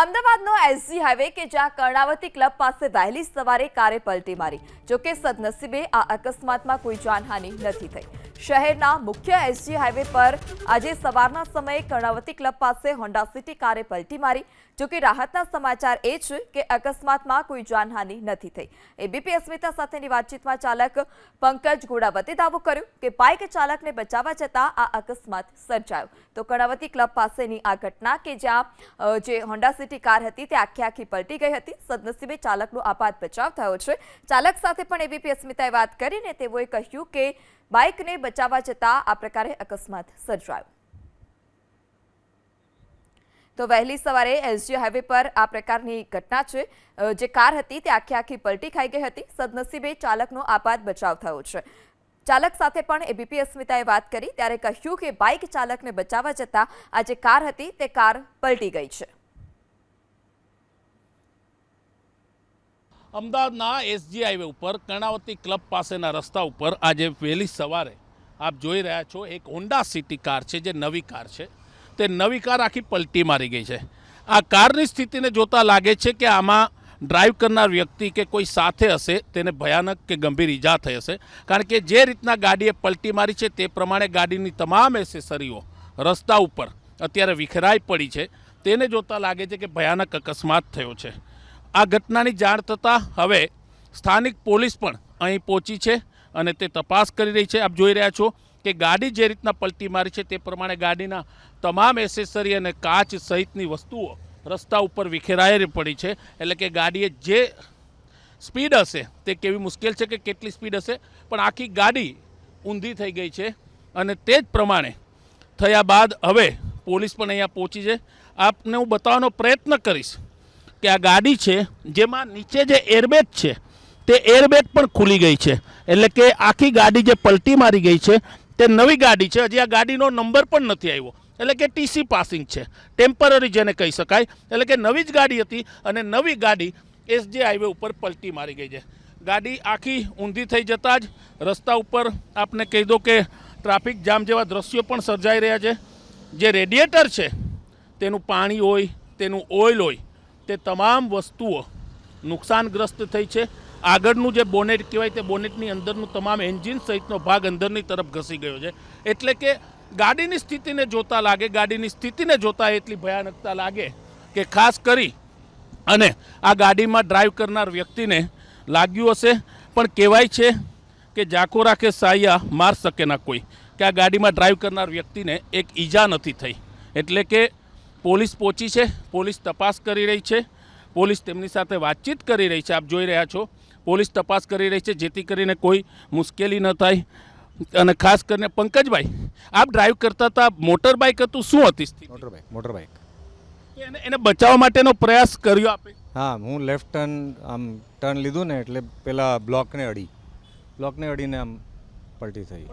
અમદાવાદનો SG highway કે જ્યાં Karnavati club પાસે વહેલી સવારે કારે પલટી મારી. જોકે સદનસીબે આ અકસ્માતમાં કોઈ જાનહાનિ નથી થઈ. શહેરના મુખ્ય એસજી હાઈવે પર આજે સવારના સમયે કર્ણાવતી ક્લબ પાસે હોન્ડા સિટી કારે પલટી મારી જોકે રાહતના સમાચાર એ છે કે અકસ્માતમાં કોઈ જાનહાનિ નથી થઈ. એબીપી અસ્મિતા સાથેની વાતચીતમાં ચાલક પંકજ ગોડાવતે દાવો કર્યો કે બાઇક ચાલકને બચાવવા જતાં આ અકસ્માત સર્જાયો. તો કર્ણાવતી ક્લબ પાસેની આ ઘટના કે જ્યાં જે હોન્ડા સિટી કાર હતી તે આખી આખી પલટી ગઈ હતી, સદનસીબે ચાલકનો આપાત બચાવ થયો છે. ચાલક સાથે પણ એબીપી અસ્મિતાએ વાત કરીને તેઓએ કહ્યું કે બાઇકને બચાવવા જતાં આ પ્રકારે અકસ્માત સર્જાયો. તો વહેલી સવારે એસજી હાઈવે પર આ પ્રકારની ઘટના છે. જે કાર હતી તે આખી આખી પલટી ખાઈ ગઈ હતી. સદનસીબે ચાલકનો આપાત બચાવ થયો છે. ચાલક સાથે પણ એબીપી અસ્મિતાએ વાત કરી. ત્યારે કહ્યું કે બાઇક ચાલકને બચાવવા જતાં આ જે કાર હતી તે કાર પલટી ગઈ છે. અમદાવાદના એસજી હાઈવે ઉપર કર્ણાવતી ક્લબ પાસેના રસ્તા ઉપર આજે વહેલી સવારે આપ જોઈ રહ્યા છો, એક હોન્ડા સિટી કાર છે, જે નવી કાર છે. તે નવી કાર આખી પલટી મારી ગઈ છે. આ કારની સ્થિતિને જોતા લાગે છે કે આમાં ડ્રાઈવ કરનાર વ્યક્તિ કે કોઈ સાથે હશે તેને ભયાનક કે ગંભીર ઈજા થઈ હશે. કારણ કે જે રીતના ગાડીએ પલટી મારી છે તે પ્રમાણે ગાડીની તમામ એસેસરીઓ રસ્તા ઉપર અત્યારે વિખરાઈ પડી છે. તેને જોતા લાગે છે કે ભયાનક અકસ્માત થયો છે. આ ઘટનાની જાણ થતાં હવે સ્થાનિક પોલીસ પણ અહીં પહોંચી છે અને તે તપાસ કરી રહી છે. આપ જોઈ રહ્યા છો કે ગાડી જે રીતના પલટી મારી છે તે પ્રમાણે ગાડીના તમામ એસેસરી અને કાચ સહિતની વસ્તુઓ રસ્તા ઉપર વિખેરાયેલી પડી છે. એટલે કે ગાડીએ જે સ્પીડ હશે તે કેવી મુશ્કેલ છે કે કેટલી સ્પીડ હશે, પણ આખી ગાડી ઊંધી થઈ ગઈ છે અને તે જ પ્રમાણે થયા બાદ હવે પોલીસ પણ અહીંયા પહોંચી છે. આપને હું બતાવવાનો પ્રયત્ન કરીશ કે આ ગાડી છે, જેમાં નીચે જે એરબેગ છે, તે એરબેગ પણ ખુલી ગઈ છે. એટલે કે આખી ગાડી જે પલટી મારી ગઈ છે, તે નવી ગાડી છે, હજી આ ગાડીનો નંબર પણ નથી આવ્યો. એટલે કે ટીસી પાસિંગ છે. ટેમ્પરરી જેને કહી શકાય. એટલે કે નવી જ ગાડી હતી અને નવી ગાડી એસજી હાઈવે ઉપર પલટી મારી ગઈ છે. ગાડી આખી ઊંધી થઈ જતાં જ રસ્તા ઉપર આપને કહી દો કે ટ્રાફિક જામ જેવા દ્રશ્યો પણ સર્જાઈ રહ્યા છે. જે રેડિએટર છે, તેનું પાણી હોય, તેનું ઓઇલ હોય તે તમામ વસ્તુઓ નુકસાનગ્રસ્ત થઈ છે. આગળનું જે બોનેટ કહેવાય તે બોનેટની અંદરનું તમામ એન્જિન સહિતનો ભાગ અંદરની તરફ ઘસી ગયો છે. એટલે કે ગાડીની સ્થિતિને જોતા લાગે, ગાડીની સ્થિતિને જોતા એટલી ભયાનકતા લાગે કે ખાસ કરી અને આ ગાડીમાં ડ્રાઈવ કરનાર વ્યક્તિને લાગ્યું હશે. પણ કહેવાય છે કે જાકો રાખે સાયા માર શકે ના કોઈ, કે આ ગાડીમાં ડ્રાઈવ કરનાર વ્યક્તિને એક ઈજા નથી થઈ. એટલે કે પોલીસ પહોંચી છે પોલીસ તપાસ કરી રહી છે પોલીસ તેમની સાથે વાતચીત કરી રહી છે આપ જોઈ રહ્યા છો પોલીસ તપાસ કરી રહી છે જેથી કરીને કોઈ મુશ્કેલી ન થાય. અને ખાસ કરીને પંકજભાઈ આપ ડ્રાઈવ કરતા હતા મોટર બાઇક હતું શું હતી સ્થિતિ? મોટર બાઇક મોટર બાઇક એને એને બચાવવા માટેનો પ્રયાસ કર્યો આપે? હા હું લેફ્ટ ટર્ન આમ ટર્ન લીધું ને એટલે પેલા બ્લોકને અડી. બ્લોકને અડીને આમ પલટી થઈ.